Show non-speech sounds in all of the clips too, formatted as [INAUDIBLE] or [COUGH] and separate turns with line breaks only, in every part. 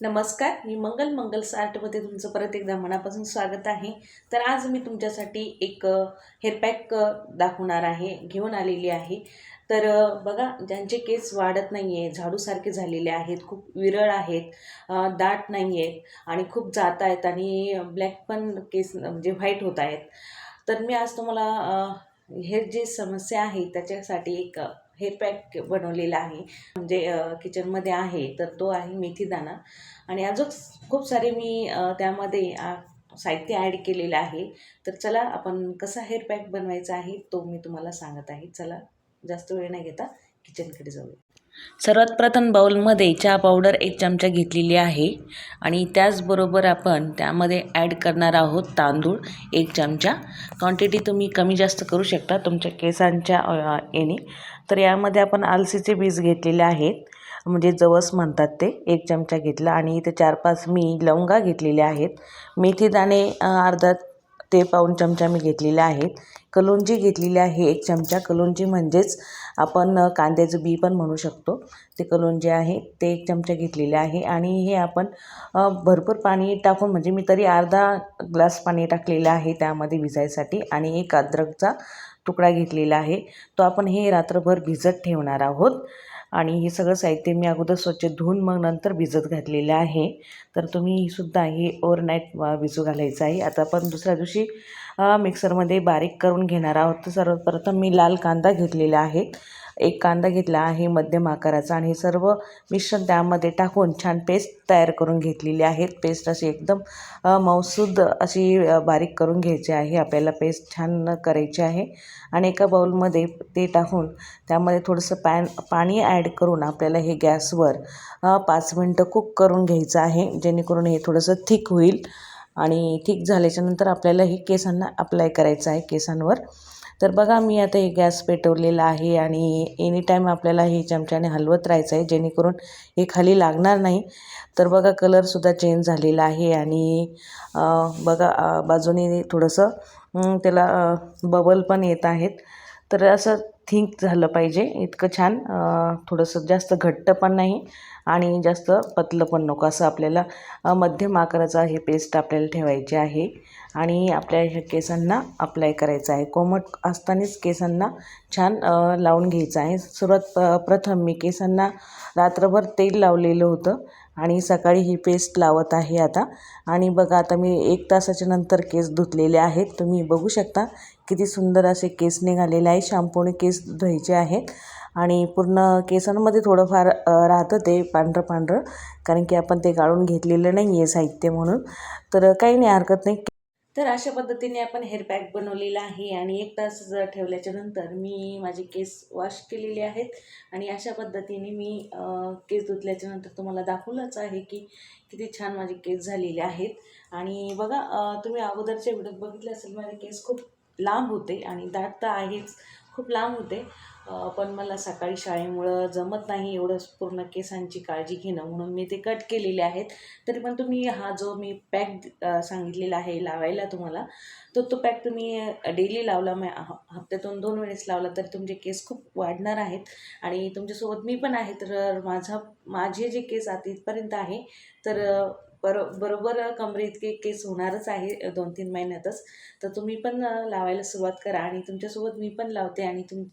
नमस्कार मी मंगल मंगल आर्टमध्ये तुमचं परत एकदा मनापासून स्वागत आहे. तर आज मी तुमच्यासाठी एक हेअरपॅक दाखवणार आहे घेऊन आलेली आहे. तर बघा ज्यांचे केस वाढत नाही आहे झाडूसारखे झालेले आहेत खूप विरळ आहेत दाट नाही आहेत आणि खूप जात आहेत आणि ब्लॅक पण केस म्हणजे व्हाईट होत आहेत. तर मी आज तुम्हाला हे जे समस्या आहे त्याच्यासाठी एक हेअर पॅक बनवलेला आहे. म्हणजे किचनमध्ये आहे तर तो आहे मेथीदाणा आणि अजून खूप सारे मी त्यामध्ये साहित्य ॲड केलेलं आहे. तर चला आपण कसा हेअर पॅक बनवायचा आहे तो मी तुम्हाला सांगत आहे. चला जास्त वेळ नाही घेता किचनकडे जाऊया. सर्वात प्रथम बाउलमध्ये चहा पावडर एक चमचा घेतलेली आहे आणि त्याचबरोबर आपण त्यामध्ये ॲड करणार आहोत तांदूळ एक चमचा. क्वांटिटी तुम्ही कमी जास्त करू शकता तुमच्या केसांच्या अ, याने तर यामध्ये आपण आलसीचे बीज घेतलेले आहेत. म्हणजे जवस म्हणतात ते एक चमचा घेतला. आणि इथे चार पाच मी लवंगा घेतलेल्या आहेत. मेथी दाणे अर्धा ते पाऊण चमचा मी घेतलेले आहेत. कलोंजी घेतलेली आहे एक चमचा. कलोंजी म्हणजेच आपण कांद्याचं बी पण म्हणू शकतो. ते कलोंजी आहे. ते एक चमचा घेतलेले आहे आणि हे आपण भरपूर पाणी टाकून म्हणजे मी तरी अर्धा ग्लास पाणी टाकलेलं आहे त्यामध्ये भिजायसाठी आणि एक अद्रकचा तुकडा घेतलेला आहे. तो आपण हे रात्रभर भिजत ठेवणार आहोत. आणि हे सगळं साहित्य मी अगोदर स्वच्छ धुवून मग नंतर भिजत घातलेलं आहे. तर तुम्ही सुद्धा हे ओव्हरनाईट भिजू घालायचं आहे. आता आपण दुसऱ्या दिवशी मिक्सरमध्ये बारीक करून घेणार आहोत. तर सर्वप्रथम मी लाल कांदा घेतलेला आहे. एक कांदा घेतला आहे मध्यम आकाराचा आणि हे सर्व मिश्रण त्यामध्ये टाकून छान पेस्ट तयार करून घेतलेली आहे. पेस्ट अशी एकदम मौसूद अशी बारीक करून घ्यायची आहे. आपल्याला पेस्ट छान करायची आहे आणि एका बाउलमध्ये ते टाकून त्यामध्ये थोडंसं पॅन पाणी ॲड करून आपल्याला हे गॅसवर पाच मिनटं कुक करून घ्यायचं आहे. जेणेकरून हे थोडंसं थिक होईल आणि थिक झाल्याच्यानंतर आपल्याला हे केसांना अप्लाय करायचं आहे केसांवर. तर बघा मी आता हे गॅस पेटवलेला आहे आणि एनी टाईम आपल्याला हे चमच्याने हलवत राहायचं आहे जेणेकरून हे खाली लागणार नाही. तर बघा कलरसुद्धा चेंज झालेला आहे आणि बघा बाजूने थोडंसं त्याला बबल पण येत आहेत. तर असं थिंक झालं पाहिजे. इतकं छान थोडंसं जास्त घट्ट पण नाही आणि जास्त पतलं पण नको. असं आपल्याला मध्यम आकाराचा हे पेस्ट आपल्याला ठेवायचे आहे. आणि आपल्या ह्या केसांना अप्लाय करायचं आहे. कोमट असतानाच केसांना छान लावून घ्यायचं आहे. सुरुवात प प्रथम मी केसांना रात्रभर तेल लावलेलं होतं आणि सकाळी ही पेस्ट लावत आहे आता. आणि बघा आता मी एक तासाच्या नंतर केस धुतलेले आहेत. तुम्ही बघू शकता किती सुंदर असे केस निघालेले आहे. शॅम्पूने केस धुवायचे आहेत. आणि पूर्ण केसांमध्ये थोडंफार राहतं ते पांढरं पांढरं. कारण की आपण ते गाळून घेतलेलं नाही आहे साहित्य म्हणून. तर काही नाही हरकत नाही. तर अशा पद्धतीने आपण हेअर पॅक बनवलेला आहे आणि एक तास जर ठेवल्याच्या नंतर मी माझे केस वॉश केलेले आहेत. आणि अशा पद्धतीने मी केस धुतल्याच्या नंतर तुम्हाला दाखवलंच आहे की किती छान माझे केस झालेले आहेत. आणि बघा तुम्ही अगोदरच्या व्हिडिओत बघितलं असेल माझे केस खूप लांब होते आणि दाट तर आहेच खूप लांब होते. पण मला सकाळी शाळेमुळं जमत नाही एवढं पूर्ण केसांची काळजी घेणं म्हणून मी ते कट केलेले आहेत. तरी पण तुम्ही हा जो मी पॅक सांगितलेला आहे लावायला तुम्हाला तर तो पॅक तुम्ही डेली लावला मग हप्त्यातून दोन वेळेस लावला तर तुमचे केस खूप वाढणार आहेत. आणि तुमच्यासोबत मी पण आहे तर माझा माझे जे केस आता इथपर्यंत आहे तर बरो बरोबर कमरे इतके केस होणारच आहे दोन तीन महिन्यातच. तर तुम्ही पण लावायला सुरुवात करा आणि तुमच्यासोबत मी पण लावते आणि तुम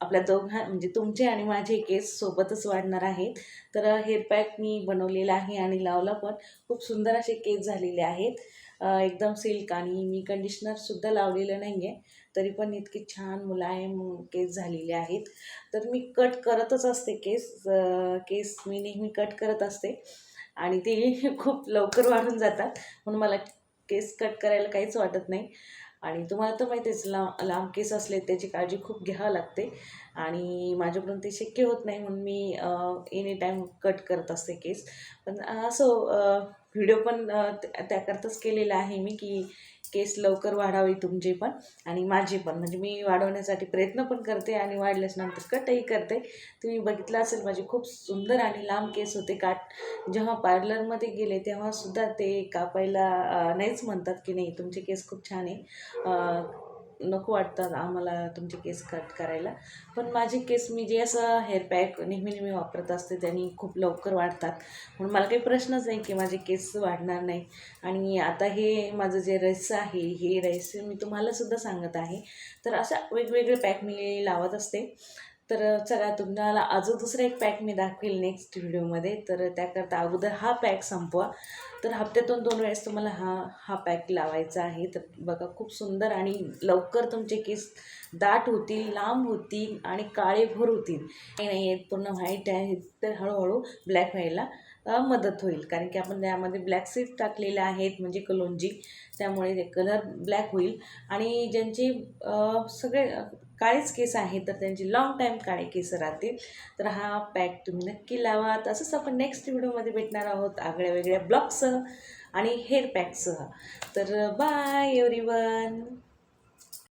आपल्या दोघां म्हणजे तुमचे आणि माझे केस सोबतच वाढणार आहेत. तर हेअर पॅक मी बनवलेला आहे आणि लावला पण खूप सुंदर असे केस झालेले आहेत. एकदम सिल्क आणि मी कंडिशनरसुद्धा लावलेलं नाही आहे तरी पण इतके छान मुलायम केस झालेले आहेत. तर मी कट करतच असते केस केस मी नेहमी कट करत असते. आणि ते [LAUGHS] खूप लवकर वाढून जातात. म्हणून मला केस कट करायला काहीच वाटत नाही. आणि तुम्हाला तर माहितीच लांब लांब केस असले त्याची काळजी खूप घ्यावं लागते. आणि माझ्याकडून ते शक्य होत नाही म्हणून मी एनी टाईम कट करत असते केस. पण असं व्हिडिओ पण त्या- त्याकरताच केलेला आहे मी की केस लवकर वाढावे तुमचे पण आणि माझे पण. म्हणजे मी वाढवण्यासाठी प्रयत्न पण करते आणि वाढल्याच नंतर कटही करते. तुम्ही बघितलं असेल माझे खूप सुंदर आणि लांब केस होते. काट जेव्हा पार्लरमध्ये गेले तेव्हासुद्धा ते कापायला नाहीच म्हणतात की नाही तुमचे केस खूप छान आहे. नको वाटतात आम्हाला तुमचे केस कट करायला. पण माझे केस मी जे असं हेअर पॅक नेहमी नेहमी वापरत असते त्यांनी खूप लवकर वाढतात. म्हणून मला काही प्रश्नच नाही की माझे केस वाढणार नाही. आणि आता हे माझं जे रहस्य आहे हे रहस्य मी तुम्हालासुद्धा सांगत आहे. तर अशा वेगवेगळे पॅक मी लावत असते. तर चला तुम्हाला अजून दुसरा एक पॅक मी दाखवेल नेक्स्ट व्हिडिओमध्ये तर त्याकरता अगोदर हा पॅक संपवा. तर हप्त्यातून दोन वेळेस तुम्हाला हा हा पॅक लावायचा आहे. तर बघा खूप सुंदर आणि लवकर तुमचे केस दाट होतील लांब होतील आणि काळेभोर होतील. काही नाही आहेत पूर्ण व्हाईट आहे तर हळूहळू ब्लॅक व्हायला मदत होईल. कारण की आपण त्यामध्ये ब्लॅक सीड टाकलेल्या आहेत म्हणजे कलोंजी. त्यामुळे ते कलर ब्लॅक होईल. आणि ज्यांचे सगळे काळेच केस आहेत तर त्यांचे लॉंग टाईम काळे केस राहतील. तर हा पॅक तुम्ही नक्की लावा. तसंच आपण नेक्स्ट व्हिडिओमध्ये भेटणार आहोत आगळ्या वेगळ्या ब्लॉगसह आणि हेअर पॅकसह तर बाय एव्हरी वन